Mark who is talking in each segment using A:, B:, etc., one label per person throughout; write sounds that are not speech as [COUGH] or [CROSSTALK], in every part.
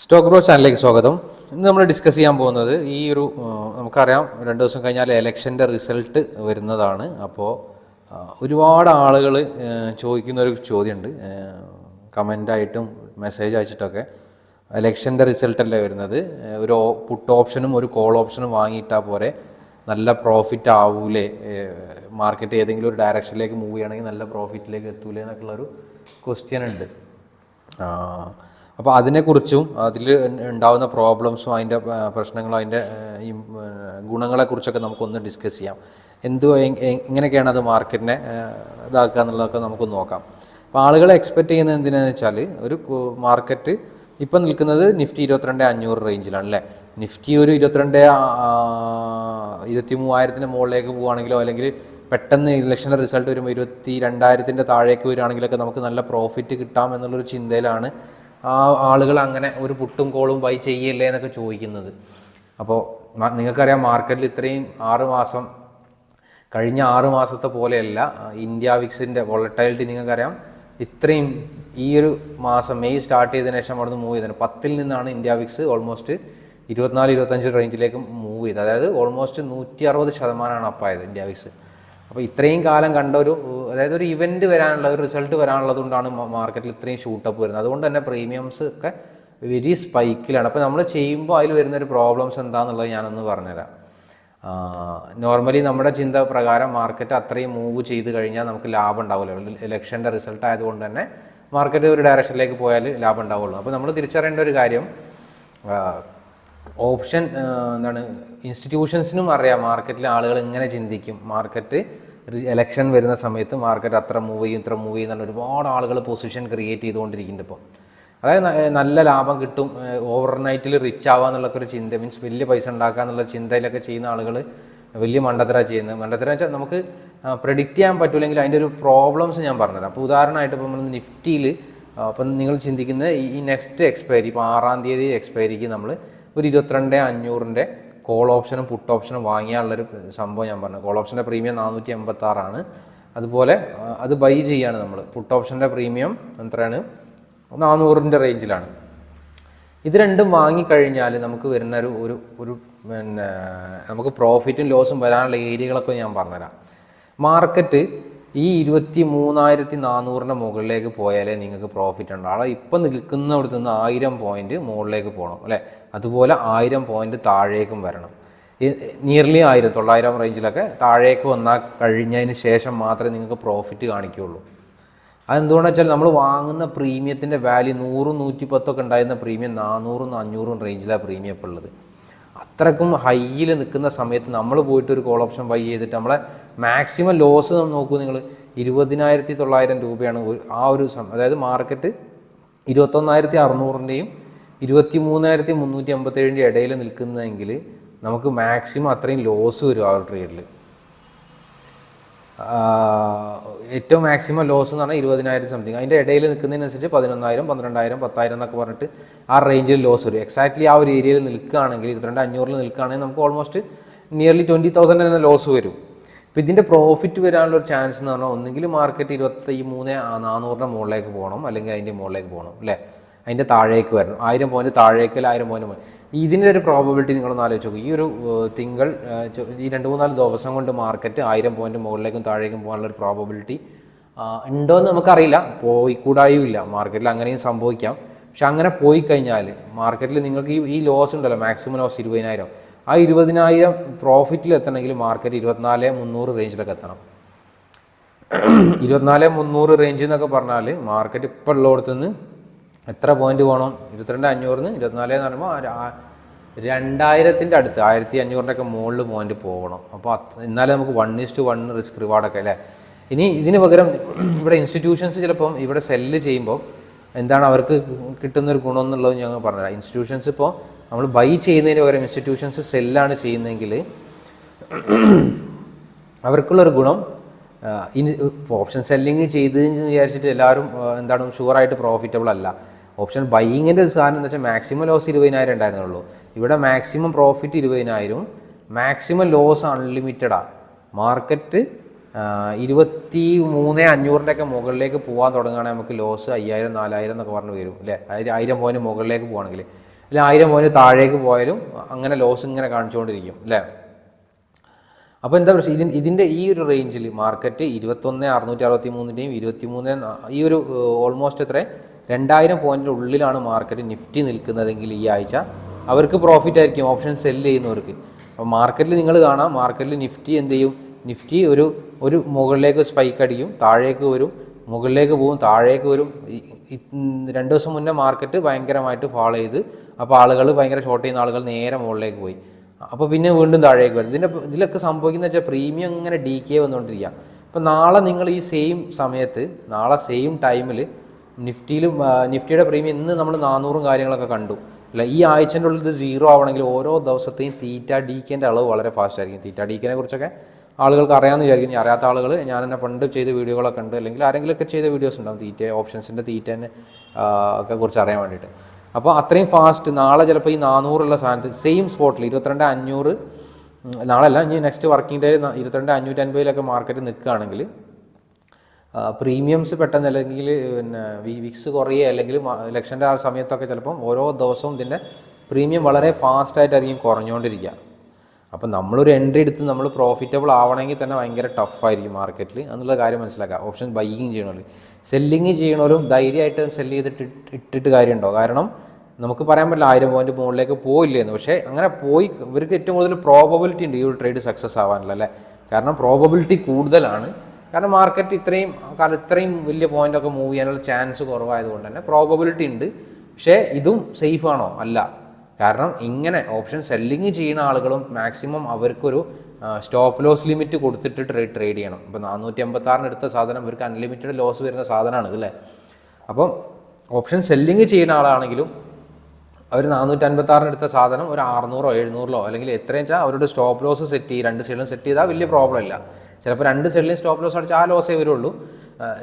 A: Stock bro ചാനലിലേക്ക് സ്വാഗതം. ഇന്ന് നമ്മൾ ഡിസ്കസ് ചെയ്യാൻ പോകുന്നത് ഈ ഒരു നമുക്കറിയാം രണ്ട് ദിവസം കഴിഞ്ഞാൽ എലക്ഷന്റെ റിസൾട്ട് വരുന്നതാണ്. അപ്പോൾ ഒരുപാട് ആളുകൾ ചോദിക്കുന്ന ഒരു ചോദ്യമുണ്ട്. കമന്റായിട്ടും മെസ്സേജ് അയച്ചിട്ടൊക്കെ എലക്ഷന്റെ റിസൾട്ടല്ലേ വരുന്നത്? ഒരു പുട്ട് ഓപ്ഷനും ഒരു കോൾ ഓപ്ഷനും വാങ്ങിയിട്ടാൽ പോരെ നല്ല പ്രോഫിറ്റ് ആവൂലേ? മാർക്കറ്റ് ഏതെങ്കിലും ഒരു ഡയറക്ഷനിലേക്ക് മൂവ് ചെയ്യണമെങ്കിൽ നല്ല പ്രോഫിറ്റിലേക്ക് എത്തൂലേ എന്നൊക്കെയുള്ളൊരു ക്വസ്റ്റ്യൻ ഉണ്ട്. അപ്പോൾ അതിനെക്കുറിച്ചും അതിൽ ഉണ്ടാകുന്ന പ്രോബ്ലംസും അതിന്റെ പ്രശ്നങ്ങളും അതിന്റെ ഈ ഗുണങ്ങളെക്കുറിച്ചൊക്കെ നമുക്കൊന്ന് ഡിസ്കസ് ചെയ്യാം. എന്ത് എങ്ങനെയൊക്കെയാണ് അത് മാർക്കറ്റിനെ ഇതാക്കുക എന്നുള്ളതൊക്കെ നമുക്ക് നോക്കാം. അപ്പോൾ ആളുകൾ എക്സ്പെക്റ്റ് ചെയ്യുന്നത് എന്തിനാന്ന് വെച്ചാൽ ഒരു മാർക്കറ്റ് ഇപ്പം നിൽക്കുന്നത് നിഫ്റ്റി ഇരുപത്തിരണ്ട് അഞ്ഞൂറ് റേഞ്ചിലാണ് അല്ലേ? നിഫ്റ്റി ഒരു ഇരുപത്തിരണ്ട് ഇരുപത്തി മൂവായിരത്തിന്റെ മുകളിലേക്ക് പോവുകയാണെങ്കിലോ അല്ലെങ്കിൽ പെട്ടെന്ന് ഇലക്ഷന്റെ റിസൾട്ട് വരുമ്പോൾ ഇരുപത്തി രണ്ടായിരത്തിന്റെ താഴേക്ക് വരികയാണെങ്കിലൊക്കെ നമുക്ക് നല്ല പ്രോഫിറ്റ് കിട്ടാം എന്നുള്ളൊരു ചിന്തയിലാണ് ആ ആളുകൾ അങ്ങനെ ഒരു പുട്ടും കോളും ബൈ ചെയ്യല്ലേ എന്നൊക്കെ ചോദിക്കുന്നത്. അപ്പോൾ നിങ്ങൾക്കറിയാം മാർക്കറ്റിൽ ഇത്രയും ആറ് മാസം കഴിഞ്ഞ ആറ് മാസത്തെ പോലെയല്ല ഇന്ത്യ വിക്സിന്റെ വോളറ്റൈലിറ്റി നിങ്ങൾക്കറിയാം. ഇത്രയും ഈ ഒരു മാസം മെയ് സ്റ്റാർട്ട് ചെയ്തതിനു ശേഷം അവിടുന്ന് മൂവ് ചെയ്തത് പത്തിൽ നിന്നാണ് ഇന്ത്യ വിക്സ് ഓൾമോസ്റ്റ് ഇരുപത്തിനാല് ഇരുപത്തഞ്ച് റേഞ്ചിലേക്ക് മൂവ് ചെയ്തത്. അതായത് ഓൾമോസ്റ്റ് നൂറ്റി അറുപത് ശതമാനമാണ് അപ്പായത് ഇന്ത്യ വിക്സ്. അപ്പോൾ ഇത്രയും കാലം കണ്ട ഒരു അതായത് ഒരു ഇവന്റ് വരാനുള്ള ഒരു റിസൾട്ട് വരാനുള്ളത് കൊണ്ടാണ് മാർക്കറ്റിൽ ഇത്രയും ഷൂട്ടപ്പ് വരുന്നത്. അതുകൊണ്ട് തന്നെ പ്രീമിയംസ് ഒക്കെ വെരി സ്പൈക്കിലാണ് അപ്പോൾ നമ്മൾ ചെയ്യുമ്പോൾ അതിൽ വരുന്ന ഒരു പ്രോബ്ലംസ് എന്താണെന്നുള്ളത് ഞാനൊന്ന് പറഞ്ഞുതരാം. നോർമലി നമ്മുടെ ചിന്ത പ്രകാരം മാർക്കറ്റ് അത്രയും മൂവ് ചെയ്ത് കഴിഞ്ഞാൽ നമുക്ക് ലാഭം ഉണ്ടാവില്ല. ഇലക്ഷന്റെ റിസൾട്ട് ആയതുകൊണ്ട് തന്നെ മാർക്കറ്റ് ഒരു ഡയറക്ഷനിലേക്ക് പോയാൽ ലാഭം ഉണ്ടാവുള്ളൂ. അപ്പോൾ നമ്മൾ തിരിച്ചറിയേണ്ട ഒരു കാര്യം ഓപ്ഷൻ എന്താണ് ഇൻസ്റ്റിറ്റ്യൂഷൻസിനും അറിയാം. മാർക്കറ്റിലെ ആളുകൾ എങ്ങനെ ചിന്തിക്കും. മാർക്കറ്റ് എലക്ഷൻ വരുന്ന സമയത്ത് മാർക്കറ്റ് അത്ര മൂവ് ചെയ്യും ഇത്ര മൂവ് ചെയ്യും എന്നുള്ള ഒരുപാട് ആളുകൾ പൊസിഷൻ ക്രിയേറ്റ് ചെയ്തുകൊണ്ടിരിക്കുന്നുണ്ട് ഇപ്പം. അതായത് നല്ല ലാഭം കിട്ടും ഓവർനൈറ്റിൽ റിച്ച് ആവുക ഒരു ചിന്ത മീൻസ് വലിയ പൈസ ഉണ്ടാക്കുക എന്നുള്ള ചിന്തയിലൊക്കെ ചെയ്യുന്ന ആളുകൾ വലിയ മണ്ടത്തര ചെയ്യുന്നത്. മണ്ടത്തര വെച്ചാൽ നമുക്ക് പ്രെഡിക്റ്റ് ചെയ്യാൻ പറ്റില്ലെങ്കിൽ അതിന്റെ ഒരു പ്രോബ്ലംസ് ഞാൻ പറഞ്ഞുതരാം. അപ്പോൾ ഉദാഹരണമായിട്ട് ഇപ്പോൾ നമ്മൾ നിഫ്റ്റിയിൽ അപ്പം നിങ്ങൾ ചിന്തിക്കുന്ന ഈ നെക്സ്റ്റ് എക്സ്പയറി ഇപ്പോൾ ആറാം തീയതി എക്സ്പയറിക്ക് നമ്മൾ ഒരു ഇരുപത്തിരണ്ട് അഞ്ഞൂറിന്റെ കോൾ ഓപ്ഷനും പുട്ട് ഓപ്ഷനും വാങ്ങിയാനുള്ളൊരു സംഭവം ഞാൻ പറഞ്ഞു. കോൾ ഓപ്ഷന്റെ പ്രീമിയം നാനൂറ്റി എൺപത്താറാണ് അതുപോലെ അത് ബൈ ചെയ്യാണ് നമ്മൾ പുട്ട് ഓപ്ഷന്റെ പ്രീമിയം എത്രയാണ്? നാനൂറിന്റെ റേഞ്ചിലാണ് ഇത് രണ്ടും വാങ്ങിക്കഴിഞ്ഞാൽ നമുക്ക് വരുന്ന ഒരു ഒരു ഒരു പിന്നെ നമുക്ക് പ്രോഫിറ്റും ലോസും വരാനുള്ള ഏരിയകളൊക്കെ ഞാൻ പറഞ്ഞുതരാം. മാർക്കറ്റ് ഈ ഇരുപത്തി മൂന്നായിരത്തി നാനൂറിന്റെ മുകളിലേക്ക് പോയാലേ നിങ്ങൾക്ക് പ്രോഫിറ്റ് ഉണ്ടാവും ഇപ്പം നിൽക്കുന്നിടത്ത് നിന്ന് ആയിരം പോയിന്റ് മുകളിലേക്ക് പോകണം അല്ലേ? അതുപോലെ ആയിരം പോയിന്റ് താഴേക്കും വരണം. നിയർലി ആയിരം തൊള്ളായിരം റേഞ്ചിലൊക്കെ താഴേക്ക് വന്നാൽ കഴിഞ്ഞതിന് ശേഷം മാത്രമേ നിങ്ങൾക്ക് പ്രോഫിറ്റ് കാണിക്കുകയുള്ളൂ. അതെന്തുകൊണ്ടെന്ന് വെച്ചാൽ നമ്മൾ വാങ്ങുന്ന പ്രീമിയത്തിന്റെ വാല്യൂ നൂറും നൂറ്റി പത്തൊക്കെ ഉണ്ടായിരുന്ന പ്രീമിയം നാനൂറും അഞ്ഞൂറും റേഞ്ചിലാണ് പ്രീമിയം ഇപ്പോൾ ഉള്ളത്. അത്രക്കും ഹൈയിൽ നിൽക്കുന്ന സമയത്ത് നമ്മൾ പോയിട്ട് ഒരു കോൾ ഓപ്ഷൻ ബൈ ചെയ്തിട്ട് നമ്മളെ മാക്സിമം ലോസ് നോക്കൂ നിങ്ങൾ ഇരുപതിനായിരത്തി തൊള്ളായിരം രൂപയാണ് ആ ഒരു സമയം അതായത് മാർക്കറ്റ് ഇരുപത്തൊന്നായിരത്തി അറുന്നൂറിന്റെയും ഇരുപത്തി മൂന്നായിരത്തി മുന്നൂറ്റി അമ്പത്തേഴിന്റെ ഇടയിൽ നിൽക്കുന്നതെങ്കിൽ നമുക്ക് മാക്സിമം അത്രയും ലോസ് വരും ആ ഒരു ട്രേഡിൽ ഏറ്റവും മാക്സിമം ലോസ് എന്ന് പറഞ്ഞാൽ ഇരുപതിനായിരം സംതിങ് അതിന്റെ ഇടയിൽ നിൽക്കുന്നതിനനുസരിച്ച് പതിനൊന്നായിരം പന്ത്രണ്ടായിരം പത്തായിരം എന്നൊക്കെ പറഞ്ഞിട്ട് ആ റേഞ്ചിൽ ലോസ് വരും. എക്സാക്ട്ലി ആ ഒരു ഏരിയയിൽ നിൽക്കുകയാണെങ്കിൽ ഇരുപത്തിരണ്ട് അഞ്ഞൂറിൽ നിൽക്കുകയാണെങ്കിൽ നമുക്ക് ഓൾമോസ്റ്റ് നിയർലി ട്വന്റി തൗസൻഡ് തന്നെ ലോസ് വരും. അപ്പോൾ ഇതിന്റെ പ്രോഫിറ്റ് വരാനുള്ള ഒരു ചാൻസ് എന്ന് പറഞ്ഞാൽ ഒന്നുകിൽ മാർക്കറ്റ് ഇരുപത്തി മൂന്ന് നാനൂറിന്റെ മുകളിലേക്ക് പോകണം. അല്ലെങ്കിൽ അതിന്റെ മുകളിലേക്ക് പോകണം അല്ലേ? അതിന്റെ താഴേക്ക് വരണം. ആയിരം പോയിന്റ് താഴേക്ക് അല്ല ആയിരം പോയിന്റ് ഇതിന്റെ ഒരു പ്രോബബിലിറ്റി നിങ്ങളൊന്ന് ആലോചിച്ച് നോക്കും. ഈ ഒരു തിങ്കൾ ഈ രണ്ട് മൂന്നാൽ ദിവസം കൊണ്ട് മാർക്കറ്റ് ആയിരം പോയിന്റ് മുകളിലേക്കും താഴേക്കും പോകാനുള്ള ഒരു പ്രോബബിലിറ്റി ഉണ്ടോ എന്ന് നമുക്കറിയില്ല. പോയി കൂടായും ഇല്ല മാർക്കറ്റിൽ അങ്ങനെയും സംഭവിക്കാം. പക്ഷെ അങ്ങനെ പോയി കഴിഞ്ഞാൽ മാർക്കറ്റിൽ നിങ്ങൾക്ക് ഈ ഈ ലോസ് ഉണ്ടല്ലോ. മാക്സിമം ലോസ് ഇരുപതിനായിരം. ആ ഇരുപതിനായിരം പ്രോഫിറ്റിൽ എത്തണമെങ്കിൽ മാർക്കറ്റ് ഇരുപത്തിനാല് മുന്നൂറ് റേഞ്ചിലൊക്കെ എത്തണം. [CLEARS THROAT] ഇരുപത്തിനാല് മുന്നൂറ് റേഞ്ച് എന്നൊക്കെ പറഞ്ഞാൽ മാർക്കറ്റ് ഇപ്പോൾ ഉള്ളിടത്ത് നിന്ന് എത്ര പോയിന്റ് പോകണം ഇരുപത്തിരണ്ട് അഞ്ഞൂറിന് ഇരുപത്തിനാല് എന്ന് പറയുമ്പോൾ രണ്ടായിരത്തിന്റെ അടുത്ത് ആയിരത്തി അഞ്ഞൂറിന്റെ ഒക്കെ മുകളിൽ പോയിന്റ് പോകണം അപ്പോൾ എന്നാലേ നമുക്ക് one is to one risk റിവാർഡൊക്കെ അല്ലേ? ഇനി ഇതിന് പകരം ഇവിടെ ഇൻസ്റ്റിറ്റ്യൂഷൻസ് ചിലപ്പം ഇവിടെ സെല്ല് ചെയ്യുമ്പോൾ എന്താണ് അവർക്ക് കിട്ടുന്ന ഒരു ഗുണം എന്നുള്ളത് ഞങ്ങൾ പറഞ്ഞുതരാം. ഇൻസ്റ്റിറ്റ്യൂഷൻസ് ഇപ്പോൾ നമ്മൾ ബൈ ചെയ്യുന്നതിന് പകരം ഇൻസ്റ്റിറ്റ്യൂഷൻസ് സെല്ലാണ് ചെയ്യുന്നതെങ്കിൽ അവർക്കുള്ളൊരു ഗുണം ഇനി ഓപ്ഷൻ സെല്ലിങ് ചെയ്തതെന്ന് വിചാരിച്ചിട്ട് എല്ലാവരും എന്താണ് ഷുവറായിട്ട് പ്രോഫിറ്റബിൾ അല്ല. ഓപ്ഷൻ ബൈയിങ്ങിന്റെ കാരണം എന്ന് വെച്ചാൽ മാക്സിമം ലോസ് ഇരുപതിനായിരം ഉണ്ടായിരുന്നുള്ളൂ. ഇവിടെ മാക്സിമം പ്രോഫിറ്റ് ഇരുപതിനായിരവും മാക്സിമം ലോസ് അൺലിമിറ്റഡാണ് മാർക്കറ്റ് ഇരുപത്തി മൂന്ന് അഞ്ഞൂറിന്റെ ഒക്കെ മുകളിലേക്ക് പോകാൻ തുടങ്ങുകയാണെങ്കിൽ നമുക്ക് ലോസ് അയ്യായിരം നാലായിരം എന്നൊക്കെ പറഞ്ഞ് വരും അല്ലേ? ആയിരം പോയിന്റ് മുകളിലേക്ക് പോകുകയാണെങ്കിൽ അല്ലെ ആയിരം പോയിന്റ് താഴേക്ക് പോയാലും അങ്ങനെ ലോസ് ഇങ്ങനെ കാണിച്ചുകൊണ്ടിരിക്കും അല്ലേ? അപ്പോൾ എന്താ പ്രശ്നം? ഇതിന്റെ ഇതിന്റെ ഈ ഒരു റേഞ്ചിൽ മാർക്കറ്റ് ഇരുപത്തൊന്ന് അറുന്നൂറ്റി അറുപത്തി മൂന്നിന്റെയും ഇരുപത്തി മൂന്ന് ഈ ഒരു ഓൾമോസ്റ്റ് എത്ര രണ്ടായിരം പോയിന്റിന്റെ ഉള്ളിലാണ് മാർക്കറ്റ് നിഫ്റ്റി നിൽക്കുന്നതെങ്കിൽ ഈ ആഴ്ച അവർക്ക് പ്രോഫിറ്റ് ആയിരിക്കും ഓപ്ഷൻ സെല്ല് ചെയ്യുന്നവർക്ക്. അപ്പോൾ മാർക്കറ്റിൽ നിങ്ങൾ കാണാം മാർക്കറ്റിൽ നിഫ്റ്റി എന്ത് ചെയ്യും? നിഫ്റ്റി ഒരു ഒരു മുകളിലേക്ക് സ്പൈക്ക് അടിക്കും താഴേക്ക് വരും മുകളിലേക്ക് പോകും താഴേക്ക് വരും. രണ്ട് ദിവസം മുന്നേ മാർക്കറ്റ് ഭയങ്കരമായിട്ട് ഫാളോ ചെയ്ത് അപ്പോൾ ആളുകൾ ഭയങ്കര ഷോർട്ട് ചെയ്യുന്ന ആളുകൾ നേരെ മുകളിലേക്ക് പോയി. അപ്പോൾ പിന്നെ വീണ്ടും താഴേക്ക് വരും. ഇതിന്റെ ഇതിലൊക്കെ സംഭവിക്കുന്ന വെച്ചാൽ പ്രീമിയം ഇങ്ങനെ ഡി കെ വന്നുകൊണ്ടിരിക്കുക അപ്പോൾ നാളെ നിങ്ങൾ ഈ സെയിം സമയത്ത് നാളെ സെയിം ടൈമിൽ നിഫ്റ്റിയിലും നിഫ്റ്റിയുടെ പ്രീമിയം ഇന്ന് നമ്മൾ നാനൂറും കാര്യങ്ങളൊക്കെ കണ്ടു. അല്ല ഈ ആഴ്ചന്റെ ഉള്ളിൽ ഇത് സീറോ ആവണമെങ്കിൽ ഓരോ ദിവസത്തെയും തീറ്റ ഡി കെന്റെ അളവ് വളരെ ഫാസ്റ്റ് ആയിരിക്കും. തീറ്റ ഡി കെനെ കുറിച്ചൊക്കെ ആളുകൾക്ക് അറിയാമെന്ന് വിചാരിക്കും. ഇനി അറിയാത്ത ആളുകൾ ഞാൻ എന്നെ പണ്ട് ചെയ്ത വീഡിയോകളൊക്കെ ഉണ്ട്. അല്ലെങ്കിൽ ആരെങ്കിലുമൊക്കെ ചെയ്ത വീഡിയോസ് ഉണ്ടാവും. തീറ്റ ഓപ്ഷൻസിന്റെ തീറ്റേനെ ഒക്കെ കുറിച്ച് അറിയാൻ വേണ്ടിയിട്ട്. അപ്പോൾ അത്രയും ഫാസ്റ്റ് നാളെ ചിലപ്പോൾ ഈ നാനൂറുള്ള സാധനത്തിൽ സെയിം സ്പോട്ടിൽ ഇരുപത്തിരണ്ട് അഞ്ഞൂറ് നാളെ അല്ല ഇനി നെക്സ്റ്റ് വർക്കിംഗ് ഡേ ഇരുപത്തിരണ്ട് അഞ്ഞൂറ്റി അൻപതിലൊക്കെ മാർക്കറ്റ് നിൽക്കുകയാണെങ്കിൽ പ്രീമിയംസ് പെട്ടെന്ന് അല്ലെങ്കിൽ പിന്നെ വിക്സ് കുറയുക അല്ലെങ്കിൽ ഇലക്ഷന്റെ ആ സമയത്തൊക്കെ ചിലപ്പം ഓരോ ദിവസവും ഇതിന്റെ പ്രീമിയം വളരെ ഫാസ്റ്റായിട്ടായിരിക്കും കുറഞ്ഞുകൊണ്ടിരിക്കുക. അപ്പം നമ്മളൊരു എൻട്രി എടുത്ത് നമ്മൾ പ്രോഫിറ്റബിൾ ആവണമെങ്കിൽ തന്നെ ഭയങ്കര ടഫായിരിക്കും മാർക്കറ്റിൽ എന്നുള്ള കാര്യം മനസ്സിലാക്കുക. ഓപ്ഷൻ ബൈയിങ് ചെയ്യണമല്ലോ സെല്ലിങ് ചെയ്യണമെങ്കിലും ധൈര്യമായിട്ട് സെല്ല് ചെയ്തിട്ട് ഇട്ട് ഇട്ടിട്ട് കാര്യമുണ്ടോ? കാരണം നമുക്ക് പറയാൻ പറ്റില്ല ആയിരം പോയിന്റ് മുകളിലേക്ക് പോയില്ലെന്ന്. പക്ഷേ അങ്ങനെ പോയി ഇവർക്ക് ഏറ്റവും കൂടുതൽ പ്രോബബിലിറ്റി ഉണ്ട് ഈ ഒരു ട്രേഡ് സക്സസ് ആവാനുള്ള അല്ലേ? കാരണം പ്രോബബിലിറ്റി കൂടുതലാണ്. കാരണം മാർക്കറ്റ് ഇത്രയും കാലം ഇത്രയും വലിയ പോയിന്റൊക്കെ മൂവ് ചെയ്യാനുള്ള ചാൻസ് കുറവായതുകൊണ്ട് തന്നെ പ്രോബബിലിറ്റി ഉണ്ട്. പക്ഷേ ഇതും സേഫ് ആണോ? അല്ല. കാരണം ഇങ്ങനെ ഓപ്ഷൻ സെല്ലിങ് ചെയ്യുന്ന ആളുകളും മാക്സിമം അവർക്കൊരു സ്റ്റോപ്പ് ലോസ് ലിമിറ്റ് കൊടുത്തിട്ട് ട്രേഡ് ട്രേഡ് ചെയ്യണം. ഇപ്പോൾ നാനൂറ്റി അമ്പത്താറിന് എടുത്ത സാധനം ഇവർക്ക് അൺലിമിറ്റഡ് ലോസ് വരുന്ന സാധനമാണ് ഇതല്ലേ അപ്പം ഓപ്ഷൻ സെല്ലിങ് ചെയ്യുന്ന ആളാണെങ്കിലും അവർ നാനൂറ്റി അൻപത്തി ആറിന് എടുത്ത സാധനം ഒരു അറുന്നൂറോ എഴുന്നൂറിലോ അല്ലെങ്കിൽ എത്രയും വെച്ചാൽ അവരുടെ സ്റ്റോപ്പ് ലോസ് സെറ്റ് ചെയ്യും രണ്ട് സൈഡിലും സെറ്റ് ചെയ്താൽ വലിയ പ്രോബ്ലം ഇല്ല. ചിലപ്പോൾ രണ്ട് സൈഡിലും സ്റ്റോപ്പ് ലോസ് അടിച്ചാൽ ആ ലോസേ വരുള്ളൂ.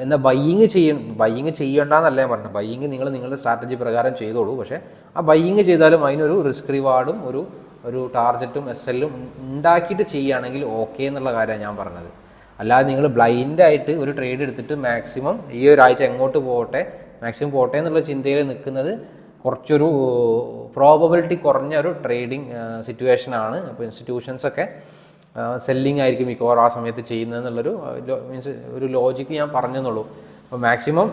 A: എന്നാൽ ബയ്യിങ് ചെയ്യണം ബയ്യിങ് ചെയ്യണ്ടെന്നല്ല ഞാൻ പറഞ്ഞു ബയ്യിങ് നിങ്ങൾ നിങ്ങളുടെ സ്ട്രാറ്റജി പ്രകാരം ചെയ്തോളൂ. പക്ഷേ ആ ബയ്യിങ് ചെയ്താലും അതിനൊരു റിസ്ക് റിവാർഡും ഒരു ഒരു ടാർജറ്റും എസ് എല്ലും ഉണ്ടാക്കിയിട്ട് ചെയ്യുകയാണെങ്കിൽ ഓക്കെ എന്നുള്ള കാര്യമാണ് ഞാൻ പറഞ്ഞത്. അല്ലാതെ നിങ്ങൾ ബ്ലൈൻഡായിട്ട് ഒരു ട്രേഡ് എടുത്തിട്ട് മാക്സിമം ഈ ഒരാഴ്ച എങ്ങോട്ട് പോകട്ടെ മാക്സിമം പോട്ടെ എന്നുള്ള ചിന്തയിൽ നിൽക്കുന്നത് കുറച്ചൊരു പ്രോബബിലിറ്റി കുറഞ്ഞ ഒരു ട്രേഡിങ് സിറ്റുവേഷനാണ് അപ്പോൾ ഇൻസ്റ്റിറ്റ്യൂഷൻസൊക്കെ സെല്ലിംഗ് ആയിരിക്കും മിക്കവാറും ആ സമയത്ത് ചെയ്യുന്നതെന്നുള്ളൊരു മീൻസ് ഒരു ലോജിക്ക് ഞാൻ പറഞ്ഞെന്നുള്ളൂ. അപ്പോൾ മാക്സിമം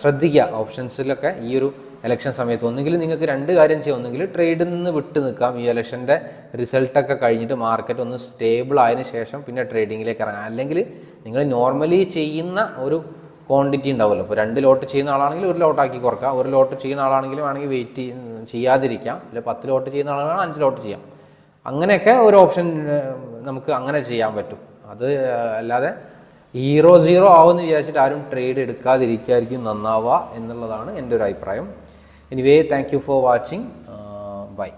A: ശ്രദ്ധിക്കുക ഓപ്ഷൻസിലൊക്കെ ഈ ഒരു ഇലക്ഷൻ സമയത്ത്. ഒന്നുകിൽ നിങ്ങൾക്ക് രണ്ട് കാര്യം ചെയ്യാം. ഒന്നുകിൽ ട്രേഡിൽ നിന്ന് വിട്ടു നിൽക്കാം. ഈ ഇലക്ഷന്റെ റിസൾട്ടൊക്കെ കഴിഞ്ഞിട്ട് മാർക്കറ്റ് ഒന്ന് സ്റ്റേബിൾ ആയതിനു ശേഷം പിന്നെ ട്രേഡിങ്ങിലേക്ക് ഇറങ്ങാം. അല്ലെങ്കിൽ നിങ്ങൾ നോർമലി ചെയ്യുന്ന ഒരു ക്വാണ്ടിറ്റി ഉണ്ടാവുമല്ലോ. അപ്പോൾ രണ്ട് ലോട്ട് ചെയ്യുന്ന ആളാണെങ്കിൽ ഒരു ലോട്ടാക്കി കുറക്കാം. ഒരു ലോട്ട് ചെയ്യുന്ന ആളാണെങ്കിലും വേണമെങ്കിൽ വെയിറ്റ് ചെയ്യാതിരിക്കാം. അല്ലെങ്കിൽ പത്ത് ലോട്ട് ചെയ്യുന്ന ആളാണെങ്കിൽ അഞ്ച് ലോട്ട് ചെയ്യാം. അങ്ങനെയൊക്കെ ഒരു ഓപ്ഷൻ നമുക്ക് അങ്ങനെ ചെയ്യാൻ പറ്റും. അത് അല്ലാതെ ഹീറോ സീറോ ആവുമെന്ന് വിചാരിച്ചിട്ട് ആരും ട്രേഡ് എടുക്കാതിരിക്കായിരിക്കും നന്നാവുക എന്നുള്ളതാണ് എന്റെ ഒരു അഭിപ്രായം. Anyway thank you for watching bye